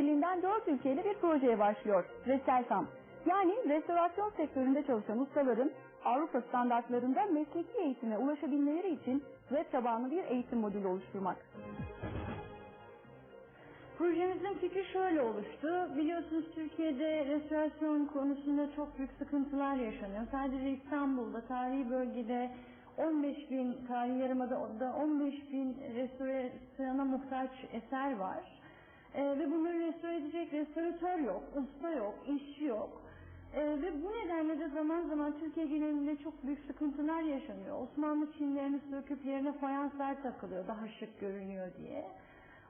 Çin'den 4 ülkeyle bir projeye başlıyor. Reselsam. Yani restorasyon sektöründe çalışan ustaların Avrupa standartlarında mesleki eğitime ulaşabilmeleri için web tabanlı bir eğitim modülü oluşturmak. Projemizin fikri şöyle oluştu. Biliyorsunuz Türkiye'de restorasyon konusunda çok büyük sıkıntılar yaşanıyor. Sadece İstanbul'da, tarihi bölgede 15 bin, tarihi yarımada 15 bin restorasyona muhtaç eser var. Ee, ve bunları restore edecek restoratör yok, usta yok, işçi yok. Ee, ve bu nedenle de zaman zaman Türkiye genelinde çok büyük sıkıntılar yaşanıyor. Osmanlı çinlerini söküp yerine fayanslar takılıyor daha şık görünüyor diye.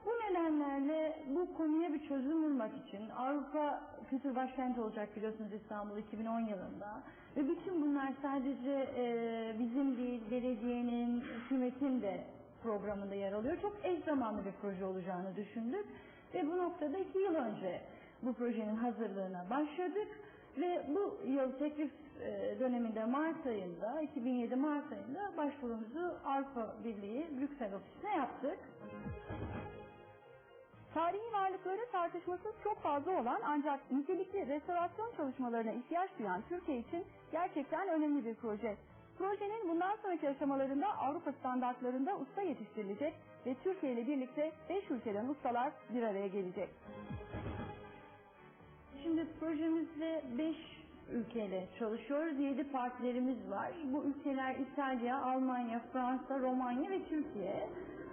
Bu nedenlerle bu konuya bir çözüm bulmak için Avrupa Kültür Başkenti olacak biliyorsunuz İstanbul 2010 yılında. Ve bütün bunlar sadece e, bizim değil, belediyenin, hükümetin de programında yer alıyor. Çok eş zamanlı bir proje olacağını düşündük. Ve bu noktada iki yıl önce bu projenin hazırlığına başladık. Ve bu yıl teklif e, döneminde Mart ayında, 2007 Mart ayında başvurumuzu Avrupa Birliği Brüksel ofisine yaptık. Tarihi varlıkları tartışmasız çok fazla olan ancak nitelikli restorasyon çalışmalarına ihtiyaç duyan Türkiye için gerçekten önemli bir proje. Projenin bundan sonraki aşamalarında Avrupa standartlarında usta yetiştirilecek ve Türkiye ile birlikte 5 ülkeden ustalar bir araya gelecek. Şimdi projemizde 5 ülkeyle çalışıyoruz. 7 partilerimiz var. Bu ülkeler İtalya, Almanya, Fransa, Romanya ve Türkiye.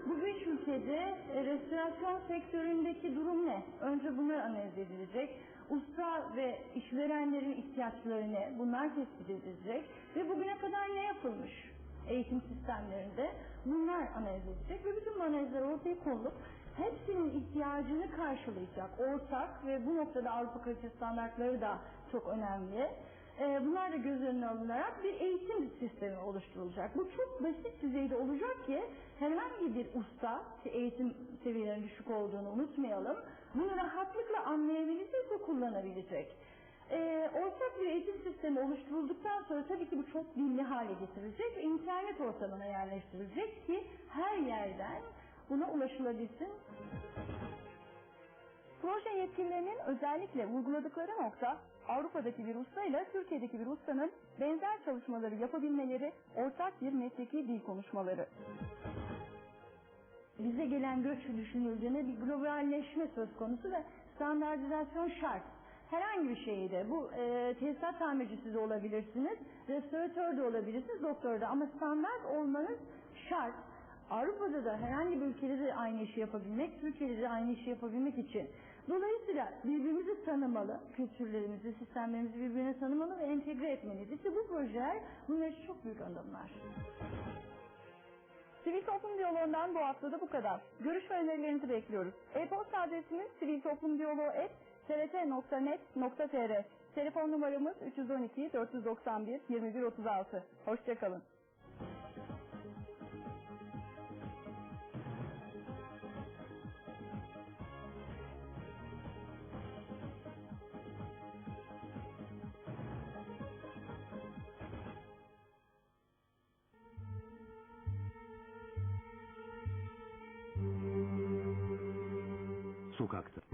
Bu beş ülkede e, restorasyon sektöründeki durum ne? Önce bunlar analiz edilecek. Usta ve işverenlerin ihtiyaçları ne? Bunlar tespit edilecek. Ve bugüne kadar ne yapılmış eğitim sistemlerinde? Bunlar analiz edilecek. Ve bütün analizler ortaya konulup hepsinin ihtiyacını karşılayacak ortak ve bu noktada Avrupa kalite standartları da çok önemli e, bunlar da göz önüne alınarak bir eğitim sistemi oluşturulacak. Bu çok basit düzeyde olacak ki herhangi bir usta, eğitim seviyelerinin düşük olduğunu unutmayalım, bunu rahatlıkla anlayabilecek ve kullanabilecek. E, ortak bir eğitim sistemi oluşturulduktan sonra tabii ki bu çok dilli hale getirilecek ve internet ortamına yerleştirilecek ki her yerden buna ulaşılabilsin. Proje yetkililerinin özellikle vurguladıkları nokta Avrupa'daki bir usta ile Türkiye'deki bir ustanın benzer çalışmaları yapabilmeleri, ortak bir mesleki dil konuşmaları. Bize gelen göç düşünüldüğünde bir globalleşme söz konusu ve standartizasyon şart. Herhangi bir şeyde bu e, tesisat tamircisi de olabilirsiniz, restoratör de olabilirsiniz, doktor da ama standart olmanız şart. Avrupa'da da herhangi bir ülkede de aynı işi yapabilmek, Türkiye'de de aynı işi yapabilmek için Dolayısıyla birbirimizi tanımalı, kültürlerimizi, sistemlerimizi birbirine tanımalı ve entegre etmeliyiz. İşte bu projeler bunlar çok büyük adımlar. Sivil Toplum Diyaloğu'ndan bu hafta da bu kadar. Görüş ve önerilerinizi bekliyoruz. E-posta adresimiz siviltoplumdiyaloğu.trt.net.tr Telefon numaramız 312 491 2136. Hoşçakalın.